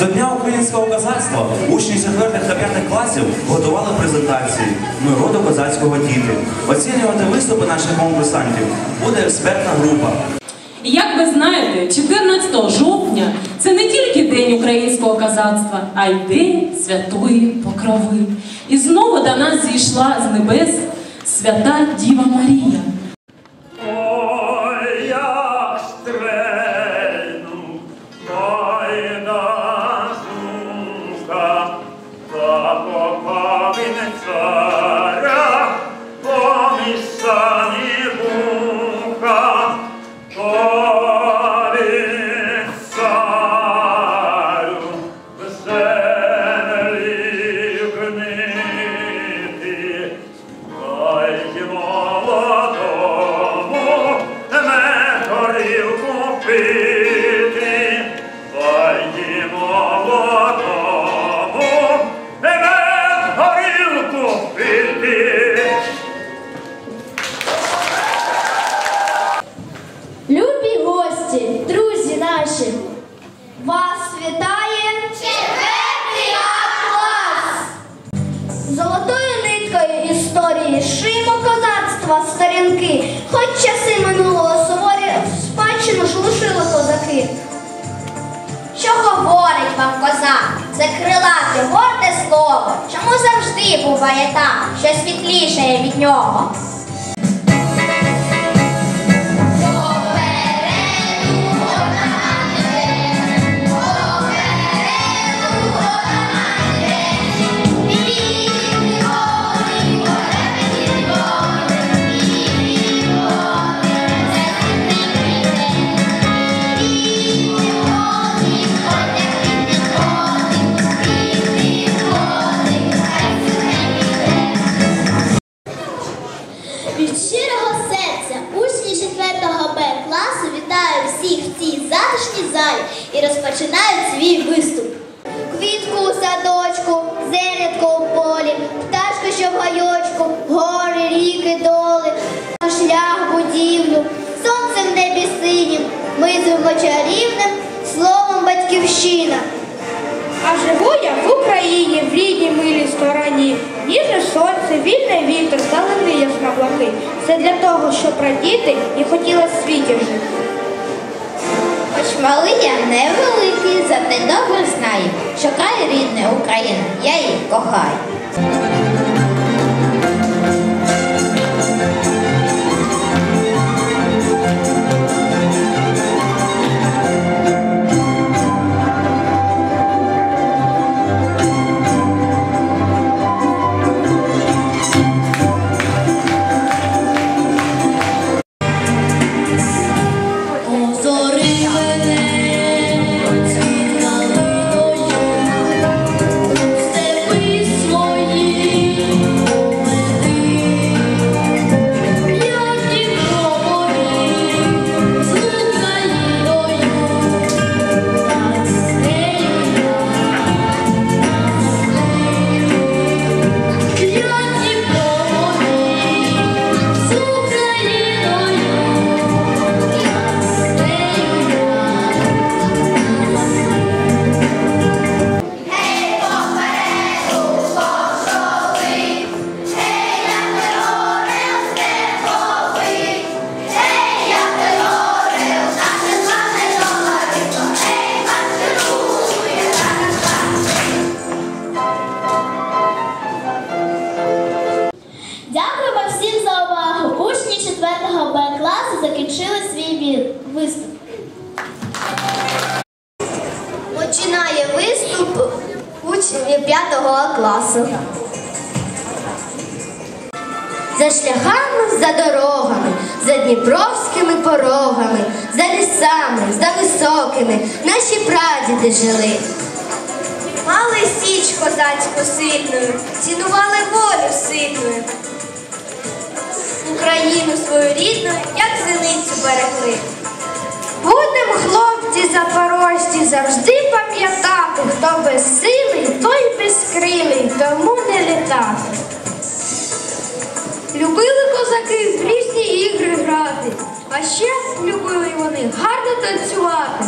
До Дня українського козацтва учні 4 та 5 класів готували презентації Ми роду козацького діти. Оцінювати виступи наших конкурсантів буде експертна група. Як ви знаєте, 14 жовтня це не тільки День українського козацтва, а й День Святої Покрови. І знову до нас зійшла з небес свята Діва Марія. Любі гості, друзі наші, вас вітає Це крилате, горде слово. Чому завжди буває так, що світліше від нього? Затишній залі і розпочинають свій виступ. Квітку у садочку, зернятко у полі, пташку, що в гайочку, гори, ріки, доли, шлях, будівлю, сонцем в небі синім, ми звемо чарівним словом батьківщина. А живу я в Україні, в рідній милій стороні. Ніже сонце, вільний вітер, зелений ясноблакий. Все для того, щоб радіти і хотіла світі жити. Хоч малий я невеликий, зате добре знаю, що край рідне Україна, я її кохаю. За шляхами, за дорогами, за дніпровськими порогами, за лісами, за високими наші прадіди жили. Мали січ козацьку сильною, цінували волю сильною. Україну свою рідну, як зеницю берегли. Будемо, хлопці запорожці, завжди пам'ятати, хто безсилий, той безкрилий, тому не літати. Любили козаки в різні ігри грати, а ще любили вони гарно танцювати.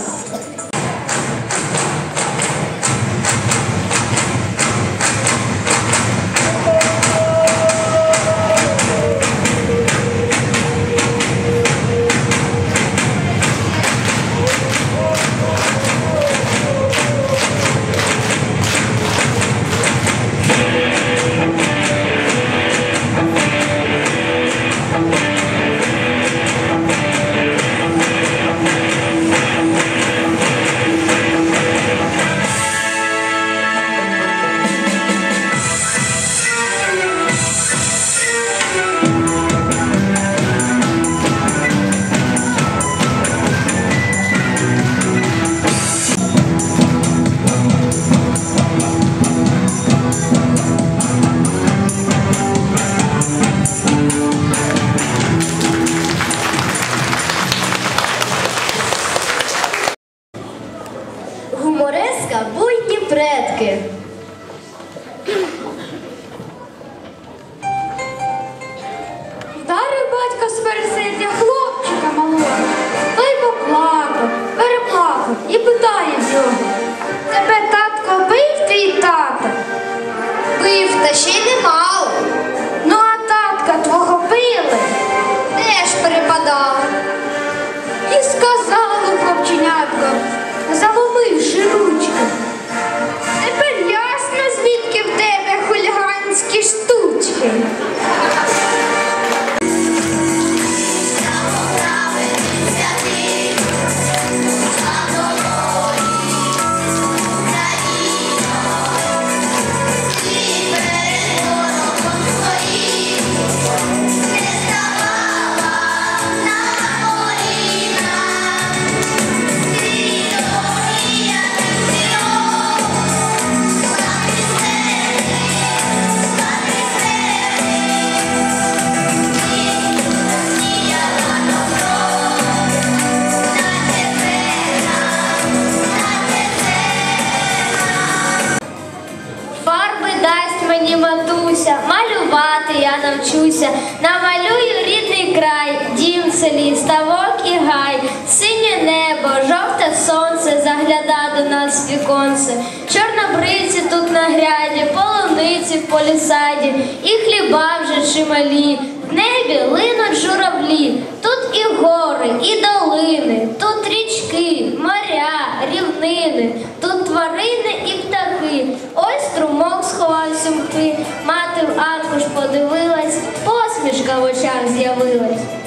Загляда до нас віконце. Чорнобривці тут на гряді, полуниці в полісаді, і хліба вже чималі. В небі линуть журавлі, тут і гори, і долини, тут річки, моря, рівнини, тут тварини і птахи. Ось струмок сховав сумки, мати в аркуш подивилась, посмішка в очах з'явилась.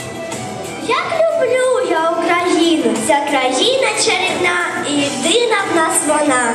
Як люблю я Україну, ця країна чарівна і єдина в нас вона.